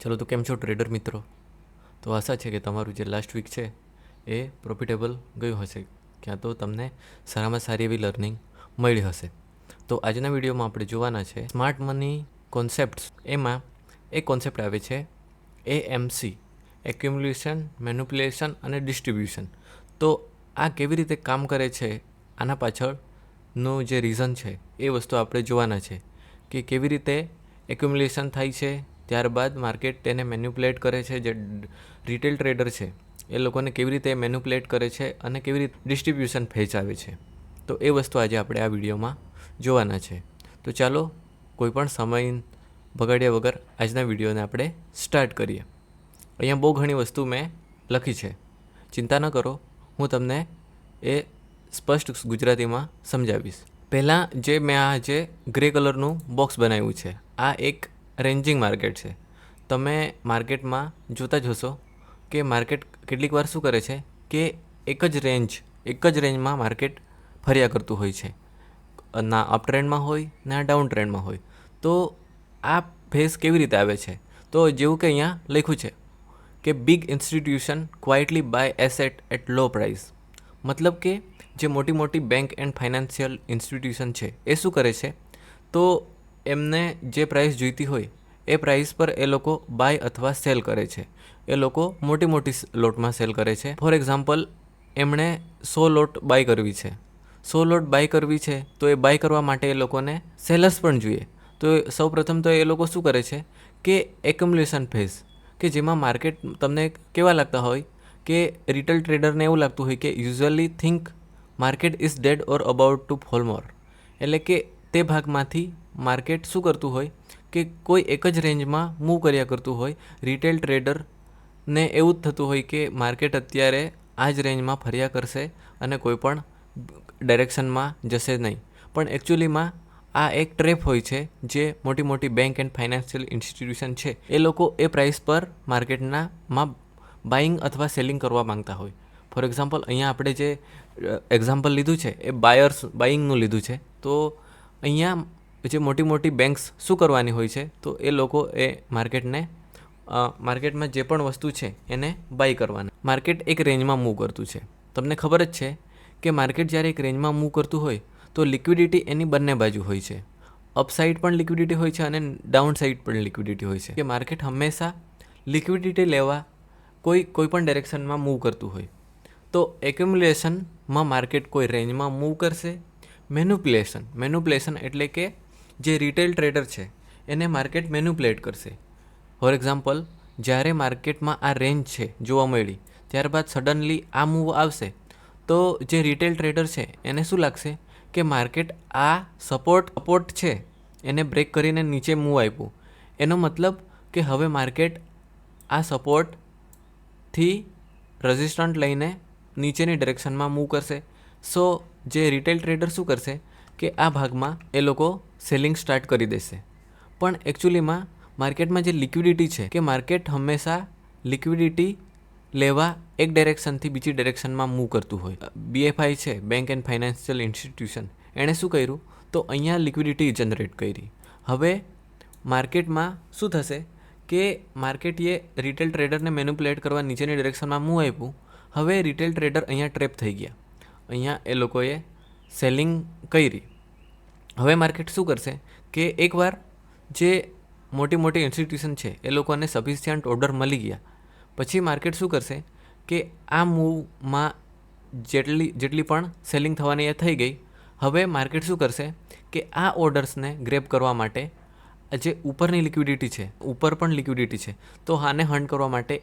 ચલો તો કેમ છો ટ્રેડર મિત્રો? તો આશા છે કે તમારું જે લાસ્ટ વીક છે, એ પ્રોફિટેબલ ગયું હશે. ક્યાં તો તમને સારામાં સારી એવી લર્નિંગ મળી હશે. તો આજના વિડીયોમાં આપણે જોવાના છે સ્માર્ટ મની કોન્સેપ્ટ્સ એમાં એક કોન્સેપ્ટ આવે છે A M C accumulation manipulation અને ડિસ્ટ્રીબ્યુશન તો આ કેવી રીતે કામ કરે છે? આના પાછળનું જે રીઝન છે, એ વસ્તુ આપણે જોવાના છે કે કેવી રીતે એક્યુમ્યુલેશન થાય છે ત્યારબાદ માર્કેટ તેને મેન્યુપ્યુલેટ કરે છે, જે રિટેલ ટ્રેડર છે, એ લોકોને કેવી રીતે મેન્યુપ્યુલેટ કરે છે અને કેવી રીતે ડિસ્ટ્રીબ્યુશન ફેંચાવે છે. તો એ વસ્તુ આજે આપણે આ વિડીયોમાં જોવાના છે. તો ચાલો કોઈ પણ સમય બગાડ્યા વગર આજના વિડીયોને આપણે સ્ટાર્ટ કરીએ. અહીંયા બહુ ઘણી વસ્તુ મેં લખી છે. ચિંતા ન કરો, હું તમને એ સ્પષ્ટ ગુજરાતીમાં સમજાવીશ. પહેલાં જે મેં આ જે ગ્રે કલરનું બોક્સ બનાવ્યું છે, આ એક રેન્જિંગ માર્કેટ છે. તમે માર્કેટમાં જોતા જ હશો કે માર્કેટ કેટલીક વાર શું કરે છે કે એક જ રેન્જ, એક જ રેન્જમાં માર્કેટ ફર્યા કરતું હોય છે. ના અપ ટ્રેન્ડમાં હોય, ના ડાઉન ટ્રેન્ડમાં હોય. તો આ ફેઝ કેવી રીતે આવે છે? તો જેવું કે અહીંયા લખ્યું છે કે big institution quietly buy asset at low price મતલબ કે જે મોટી મોટી બેંક એન્ડ ફાઇનાન્શિયલ ઇન્સ્ટિટ્યુશન છે, એ શું કરે છે? તો એમને જે પ્રાઇસ જોઈતી હોય, એ પ્રાઇસ પર એ લોકો બાય અથવા સેલ કરે છે. એ લોકો મોટી મોટી લોટમાં સેલ કરે છે. ફોર એક્ઝામ્પલ એમણે સો લોટ બાય કરવી છે. સો લોટ બાય કરવી છે, તો એ બાય કરવા માટે એ લોકોને સેલર્સ પણ જોઈએ. તો સૌ પ્રથમ તો એ લોકો શું કરે છે કે એક્યુમ્યુલેશન ફેઝ કે જેમાં માર્કેટ તમને કેવા લાગતા હોય, કે રિટેલ ટ્રેડરને એવું લાગતું હોય કે usually think market is dead or about to fall more એટલે કે તે ભાગમાંથી માર્કેટ શું કરતું હોય કે કોઈ એક જ રેન્જમાં મૂવ કર્યા કરતું હોય રિટેલ ટ્રેડરને એવું જ થતું હોય કે માર્કેટ અત્યારે આ જ રેન્જમાં ફર્યા કરશે અને કોઈ પણ ડાયરેક્શનમાં જશે નહીં. પણ એકચ્યુઅલીમાં આ એક ટ્રેપ હોય છે જે મોટી મોટી બેંક એન્ડ ફાઇનાન્શિયલ ઇન્સ્ટિટ્યુશન છે. એ લોકો એ પ્રાઇસ પર માર્કેટના માં બાઇંગ અથવા સેલિંગ કરવા માંગતા હોય. ફોર એક્ઝામ્પલ અહીંયા આપણે જે એક્ઝામ્પલ લીધું છે, એ બાયર્સ બાઇંગનું લીધું છે. તો અહીંયા જે મોટી મોટી બેંક્સ શું કરવાની હોય છે? તો એ લોકો એ માર્કેટને માર્કેટમાં જે પણ વસ્તુ છે એને બાય કરવાની. માર્કેટ એક રેન્જમાં મૂવ કરતું છે. તમને ખબર જ છે કે માર્કેટ જ્યારે એક રેન્જમાં મૂવ કરતું હોય, તો લિક્વિડિટી એની બંને બાજુ હોય છે. અપસાઇડ પણ લિક્વિડિટી હોય છે અને ડાઉન સાઇડ પણ લિક્વિડિટી હોય છે. કે માર્કેટ હંમેશા લિક્વિડિટી લેવા કોઈ કોઈ પણ ડાયરેક્શનમાં મૂવ કરતું હોય. તો એક્યુમ્યુલેશનમાં માર્કેટ કોઈ રેન્જમાં મૂવ કરશે? મેન્યુપ્યુલેશન મેન્યુપ્યુલેશન એટલે કે જે રિટેલ ટ્રેડર છે, એને માર્કેટ મેન્યુપ્લેટ કરશે. ફોર એક્ઝામ્પલ જ્યારે માર્કેટમાં આ રેન્જ છે જોવા મળી, ત્યારબાદ સડનલી આ મૂવ આવશે, તો જે રિટેલ ટ્રેડર છે, એને શું લાગશે? કે માર્કેટ આ સપોર્ટ સપોર્ટ છે, એને બ્રેક કરીને નીચે મૂવ આપ્યું. એનો મતલબ કે હવે માર્કેટ આ સપોર્ટથી રજિસ્ટન્ટ લઈને નીચેની ડિરેક્શનમાં મૂવ કરશે. સો જે રિટેલ ટ્રેડર શું કરશે? કે આ ભાગમાં એ લોકો સેલિંગ સ્ટાર્ટ કરી દેશે. પણ એકચ્યુઅલીમાં માર્કેટમાં જે લિક્વિડિટી છે કે માર્કેટ હંમેશા લિક્વિડિટી લેવા એક ડાયરેક્શનથી બીજી ડાયરેક્શનમાં મૂવ કરતું હોય. બીએફઆઈ છે બેંક એન્ડ ફાઇનાન્શિયલ ઇન્સ્ટિટ્યુશન એણે શું કર્યું? તો અહીંયા લિક્વિડિટી જનરેટ કરી. હવે માર્કેટમાં શું થશે કે માર્કેટીએ રિટેલ ટ્રેડરને મેન્યુપ્યુલેટ કરવા નીચેની ડિરેક્શનમાં મૂવ આપ્યું. હવે રિટેલ ટ્રેડર અહીંયા ટ્રેપ થઈ ગયા. અહીંયા એ લોકોએ સેલિંગ કરી. હવે માર્કેટ શું કરશે કે એકવાર જે મોટી મોટી ઇન્સ્ટિટ્યુશન છે, એ લોકોને સફિશિયન્ટ ઓર્ડર મળી ગયા. પછી માર્કેટ શું કરશે કે આ મૂવમાં જેટલી જેટલી પણ સેલિંગ થવાની થઈ ગઈ, હવે માર્કેટ શું કરશે કે આ ઓર્ડર્સને ગ્રેપ કરવા માટે જે ઉપરની લિક્વિડિટી છે, ઉપર પણ લિક્વિડિટી છે, તો આને હન્ટ કરવા માટે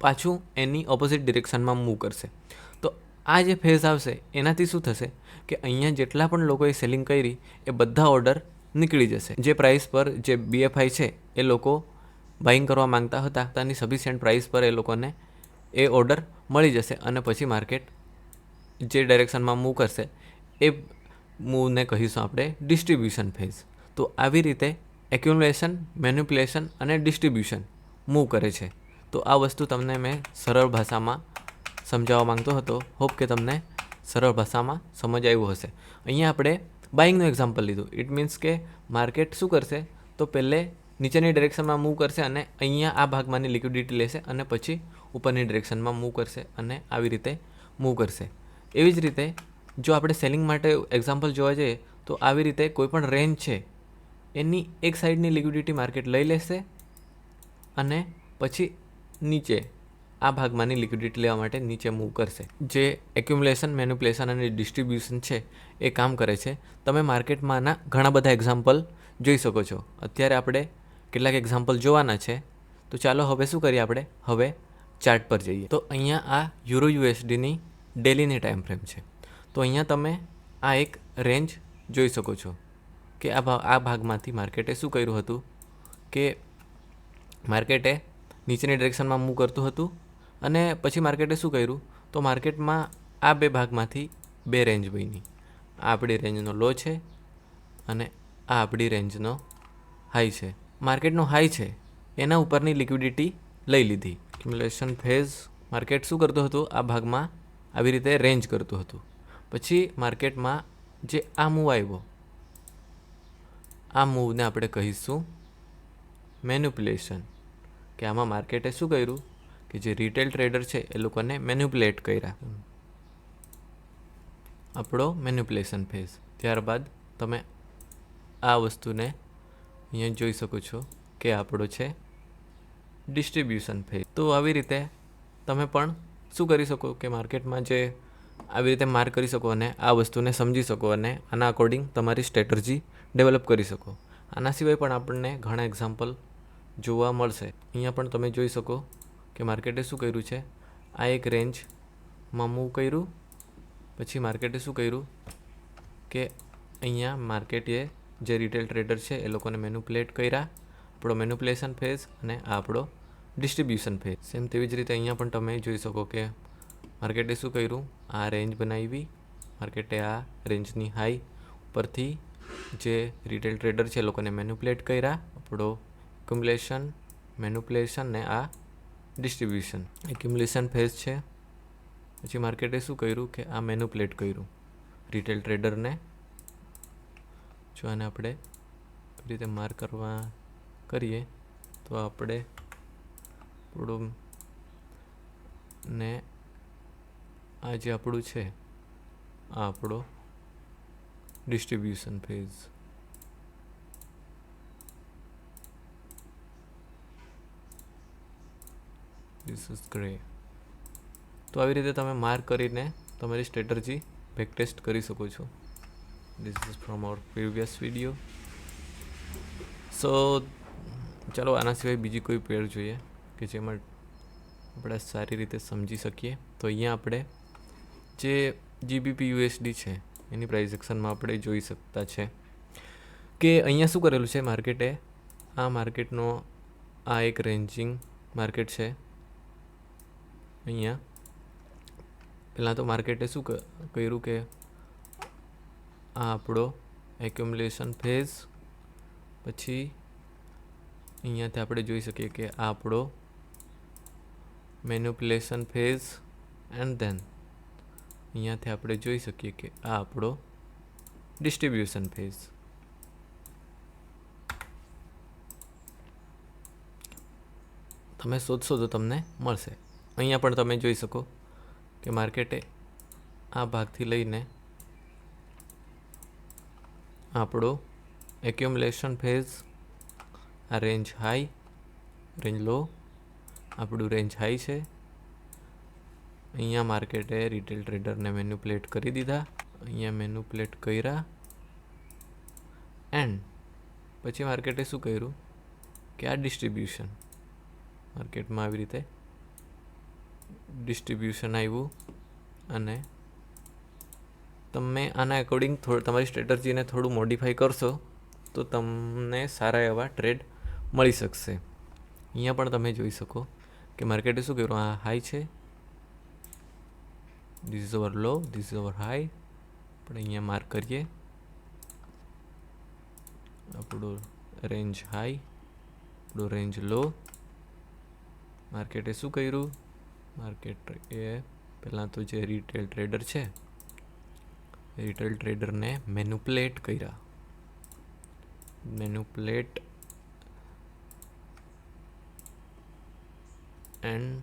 પાછું એની ઓપોઝિટ ડિરેક્શનમાં મૂવ કરશે. આ જે ફેઝ આવશે, એનાથી શું થશે કે અહીંયા જેટલા પણ લોકોએ સેલિંગ કરી, એ બધા ઓર્ડર નીકળી જશે. જે પ્રાઇસ પર જે બીએફઆઈ છે, એ લોકો બાઇંગ કરવા માંગતા હતા, તેની સફિશિયન્ટ પ્રાઇસ પર એ લોકોને એ ઓર્ડર મળી જશે અને પછી માર્કેટ જે ડાયરેક્શનમાં મૂવ કરશે, એ મૂવને કહીશું આપણે ડિસ્ટ્રીબ્યુશન ફેઝ તો આવી રીતે એક્યુમ્યુલેશન મેન્યુપ્યુલેશન અને ડિસ્ટ્રીબ્યુશન મૂવ કરે છે. તો આ વસ્તુ તમને મેં સરળ ભાષામાં સમજાવવા માંગતો હતો. હોપ કે તમને સરળ ભાષામાં સમજ આવ્યું હશે. અહીંયા આપણે બાઇંગનું એક્ઝામ્પલ લીધું. ઇટ મીન્સ કે માર્કેટ શું કરશે? તો પહેલે નીચેની ડિરેક્શનમાં મૂવ કરશે અને અહીંયા આ ભાગમાંની લિક્વિડિટી લેશે અને પછી ઉપરની ડિરેક્શનમાં મૂવ કરશે અને આવી રીતે મૂવ કરશે. એવી જ રીતે જો આપણે સેલિંગ માટે એક્ઝામ્પલ જોવા જઈએ, તો આવી રીતે કોઈ પણ રેન્જ છે, એની એક સાઈડની લિક્વિડિટી માર્કેટ લઈ લેશે અને પછી નીચે આ ભાગમાંની લિક્વિડિટી લેવા માટે નીચે મૂવ કરશે. જે એક્યુમ્યુલેશન મેન્યુપ્યુલેશન અને ડિસ્ટ્રીબ્યુશન છે, એ કામ કરે છે. તમે માર્કેટમાંના ઘણા બધા એક્ઝામ્પલ જોઈ શકો છો. અત્યારે આપણે કેટલાક એક્ઝામ્પલ જોવાના છે. તો ચાલો હવે શું કરીએ આપણે? હવે ચાર્ટ પર જઈએ. તો અહીંયા આ યુરો યુએસડીની ડેલીની ટાઈમ ફ્રેમ છે. તો અહીંયા તમે આ એક રેન્જ જોઈ શકો છો કે આ ભાગ આ ભાગમાંથી માર્કેટે શું કર્યું હતું? કે માર્કેટે નીચેની ડિરેક્શનમાં મૂવ કરતું હતું. અને પછી માર્કેટે શું કર્યું? તો માર્કેટમાં આ બે ભાગમાંથી બે રેન્જ બની. આ આપણી રેન્જનો લો છે અને આ આપણી રેન્જનો હાઈ છે. માર્કેટનો હાઈ છે. એના ઉપરની લિક્વિડિટી લઈ લીધી. ક્યુમ્યુલેશન ફેઝ માર્કેટ શું કરતું હતું? આ ભાગમાં આવી રીતે રેન્જ કરતું હતું. પછી માર્કેટમાં જે આ મૂવ આવ્યો, આ મૂવને આપણે કહીશું મેન્યુપ્યુલેશન કે આમાં માર્કેટે શું કર્યું? કે જે રિટેલ ટ્રેડર છે, એ લોકોને મેન્યુપ્યુલેટ કર્યા. આપણો મેન્યુપ્યુલેશન ફેઝ ત્યારબાદ તમે આ વસ્તુને અહીંયા જોઈ શકો છો કે આપણો છે ડિસ્ટ્રીબ્યુશન ફેઝ તો આવી રીતે તમે પણ શું કરી શકો કે માર્કેટમાં જે આવી રીતે માર્ક કરી શકો અને આ વસ્તુને સમજી શકો અને આના અકોર્ડિંગ તમારી સ્ટ્રેટર્જી ડેવલપ કરી શકો. આના સિવાય પણ આપણને ઘણા એક્ઝામ્પલ જોવા મળશે. અહીંયા પણ તમે જોઈ શકો કે માર્કેટે શું કર્યું છે? આ એક રેન્જમાં મૂવ કર્યું. પછી માર્કેટે શું કર્યું? કે અહીંયા માર્કેટે જે રિટેલ ટ્રેડર છે, એ લોકોને મેન્યુપ્લેટ કર્યા. આપણો મેન્યુપ્લેશન ફેઝ અને આપણો ડિસ્ટ્રીબ્યુશન ફેઝ સેમ તેવી જ રીતે અહીંયા પણ તમે જોઈ શકો કે માર્કેટે શું કર્યું? આ રેન્જ બનાવી. માર્કેટે આ રેન્જની હાઈ ઉપરથી જે રિટેલ ટ્રેડર છે, એ લોકોને મેન્યુપ્લેટ કર્યા. આપણો એક્યુમ્યુલેશન મેન્યુપ્લેશન ને આ ડિસ્ટ્રીબ્યુશન એક્યુમ્યુલેશન ફેઝ છે. પછી માર્કેટે શું કર્યું કે આ મેન્યુપ્લેટ કર્યું. રિટેલ ટ્રેડરને જો આને આપણે રીતે માર્ક કરવા કરીએ, તો આપણે થોડું ને આ જે આપણું છે, આ આપણો distribution phase this is grey તો આવી રીતે તમે માર્ક કરીને તમારી સ્ટ્રેટર્જી બેક ટેસ્ટ કરી શકો છો. This is from our previous video so ચાલો આના સિવાય બીજી કોઈ પેડ જોઈએ કે જેમાં આપણે સારી રીતે સમજી શકીએ. તો અહીંયા આપણે જે જીબીપી યુએસડી છે, એની પ્રાઇઝેક્શનમાં આપણે જોઈ શકતા છે કે અહીંયા શું કરેલું છે? માર્કેટે આ માર્કેટનો આ એક રેન્જિંગ માર્કેટ છે. અહીંયા. પહેલાં તો માર્કેટે શું કર્યું કે આ આપણો એક્યુમ્યુલેશન ફેઝ પછી અહીંયાથી આપણે જોઈ શકીએ કે આ આપણો મેન્યુપ્યુલેશન ફેઝ એન્ડ ધેન અહીંયાથી આપણે જોઈ શકીએ કે આ આપણો ડિસ્ટ્રીબ્યુશન ફેઝ તમે શોધશો તો તમને મળશે. અહીંયા પણ તમે જોઈ શકો કે માર્કેટે આ ભાગથી લઈને આપણો એક્યુમ્યુલેશન ફેઝ આ રેન્જ હાઈ રેન્જ લો આપણું રેન્જ હાઈ છે. અહીંયા માર્કેટે રિટેલ ટ્રેડરને મેન્યુપ્લેટ કરી દીધા. અહીંયા મેન્યુપ્લેટ કર્યા. એન્ડ પછી માર્કેટે શું કર્યું? કે આ ડિસ્ટ્રીબ્યુશન માર્કેટમાં આવી રીતે ડિસ્ટ્રીબ્યુશન આવ્યું અને તમે આના એકોર્ડિંગ થોડું, તમારી સ્ટ્રેટર્જીને થોડું મોડિફાઈ કરશો, તો તમને સારા એવા ટ્રેડ મળી શકશે. અહીંયા પણ તમે જોઈ શકો કે માર્કેટે શું કર્યું? આ હાઈ છે. This is our low this is our high પણ અહીંયા માર્ક કરીએ. આપણું રેન્જ હાઈ આપણું રેન્જ લો માર્કેટે શું કર્યું? માર્કેટ એ પહેલાં તો જે રિટેલ ટ્રેડર છે રિટેલ ટ્રેડરને મેનુપ્લેટ કર્યા. મેનુપ્લેટ એન્ડ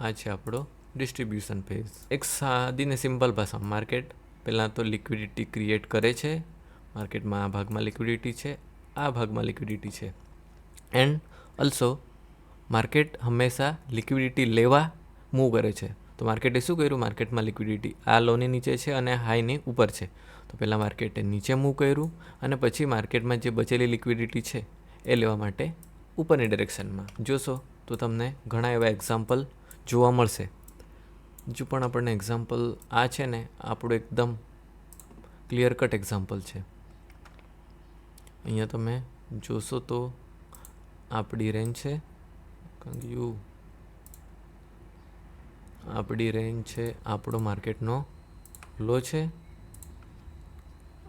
આ છે આપણો ડિસ્ટ્રીબ્યુશન પેજ એક સાદીને સિમ્પલ ભાષા માર્કેટ પહેલાં તો લિક્વિડિટી ક્રિએટ કરે છે માર્કેટમાં આ ભાગમાં લિક્વિડિટી છે, આ ભાગમાં લિક્વિડિટી છે. એન્ડ ઓલ્સો માર્કેટ હંમેશા લિક્વિડિટી લેવા મૂવ કરે છે. તો માર્કેટે શું કર્યું? માર્કેટમાં લિક્વિડિટી આ લોની નીચે છે અને હાઈની ઉપર છે. તો પહેલાં માર્કેટે નીચે મૂવ કર્યું અને પછી માર્કેટમાં જે બચેલી લિક્વિડિટી છે એ લેવા માટે ઉપરની ડિરેક્શનમાં જોશો તો તમને ઘણા એવા એક્ઝામ્પલ જોવા મળશે. જો પણ આપણને એક્ઝામ્પલ આ છે ને, આપણું એકદમ ક્લિયર કટ એક્ઝામ્પલ છે. અહીંયા તમે જોશો તો આપણી રેન્જ છે. યુ આપણી રેન્જ છે, આપણો માર્કેટનો લો છે,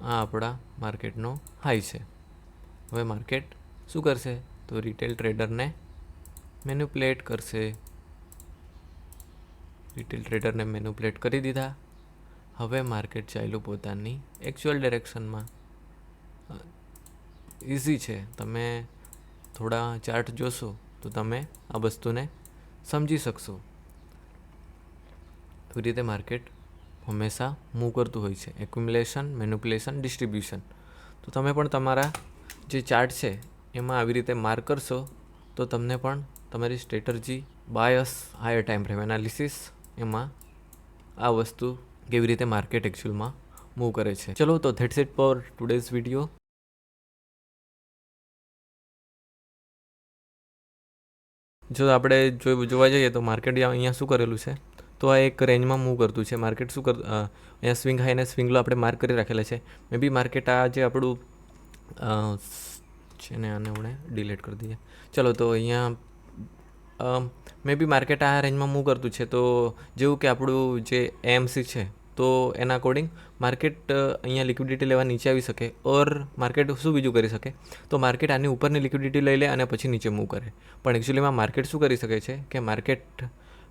આ આપણા માર્કેટનો હાઈ છે. હવે માર્કેટ શું કરશે? તો રિટેલ ટ્રેડરને મેન્યુપ્લેટ કરશે. રિટેલ ટ્રેડરને મેન્યુપ્લેટ કરી દીધા. હવે માર્કેટ ચાલ્યું પોતાની એકચ્યુઅલ ડિરેક્શનમાં ઇઝી છે. તમે થોડા ચાર્ટ જોશો તો તમે આ વસ્તુને સમજી શકશો. એ રીતે માર્કેટ હંમેશા મૂવ કરતું હોય છે. એક્યુમ્યુલેશન મેન્યુપ્યુલેશન ડિસ્ટ્રીબ્યુશન તો તમે પણ તમારા જે ચાર્ટ છે, એમાં આવી રીતે માર્ક કરશો, તો તમને પણ તમારી strategy bias higher time frame analysis એમાં આ વસ્તુ કેવી રીતે માર્કેટ એકચ્યુઅલમાં મૂવ કરે છે. ચલો, તો that's it for today's video જો આપણે જોવા જઈએ તો માર્કેટ અહીંયા શું કરેલું છે? તો આ એક રેન્જમાં મૂવ કરતું છે. માર્કેટ શું કર અહીંયા સ્વિંગ હાઈ અને સ્વિંગ લો આપણે માર્ક કરી રાખેલા છે. મે બી માર્કેટ આ જે આપણું છે ને આને આપણે ડિલીટ કરી દઈએ. ચલો તો અહીંયા મે બી માર્કેટ આ રેન્જમાં મૂવ કરતું છે. તો જેવું કે આપણું જે એએમસી છે, તો એના અકોર્ડિંગ માર્કેટ અહીંયા લિક્વિડિટી લેવા નીચે આવી શકે. ઓર માર્કેટ શું બીજું કરી શકે? તો માર્કેટ આની ઉપરની લિક્વિડિટી લઈ લે અને પછી નીચે મૂવ કરે. પણ એકચ્યુઅલીમાં માર્કેટ શું કરી શકે છે? કે માર્કેટ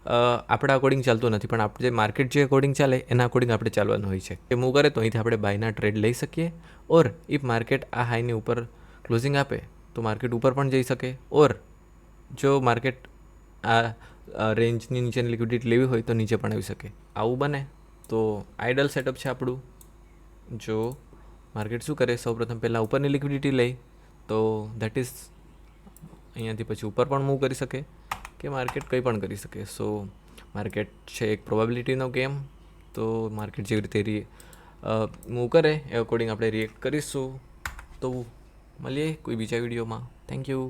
આપણા અકોર્ડિંગ ચાલતું નથી. પણ આપણે જે માર્કેટ જે અકોર્ડિંગ ચાલે, એના અકોર્ડિંગ આપણે ચાલવાનું હોય છે. એ મૂવ કરે તો અહીંથી આપણે બાયના ટ્રેડ લઈ શકીએ. ઓર ઇફ માર્કેટ આ હાઈની ઉપર ક્લોઝિંગ આપે, તો માર્કેટ ઉપર પણ જઈ શકે. ઓર જો માર્કેટ આ રેન્જની નીચેની લિક્વિડિટી લેવી હોય તો નીચે પણ આવી શકે. આવું બને. તો આઈડલ સેટઅપ છે આપણું. જો માર્કેટ શું કરે, સૌપ્રથમ પહેલાં ઉપરની લિક્વિડિટી લઈ, તો દેટ ઇઝ અહીંયાથી પછી ઉપર પણ મૂવ કરી શકે. કે માર્કેટ કંઈ પણ કરી શકે. સો માર્કેટ છે એક પ્રોબેબિલિટીનો ગેમ તો માર્કેટ જેવી રીતે રી મૂવ કરે, એ અકોર્ડિંગ આપણે રિએક્ટ કરીશું. તો મળીએ કોઈ બીજા વિડીયોમાં થેન્ક યુ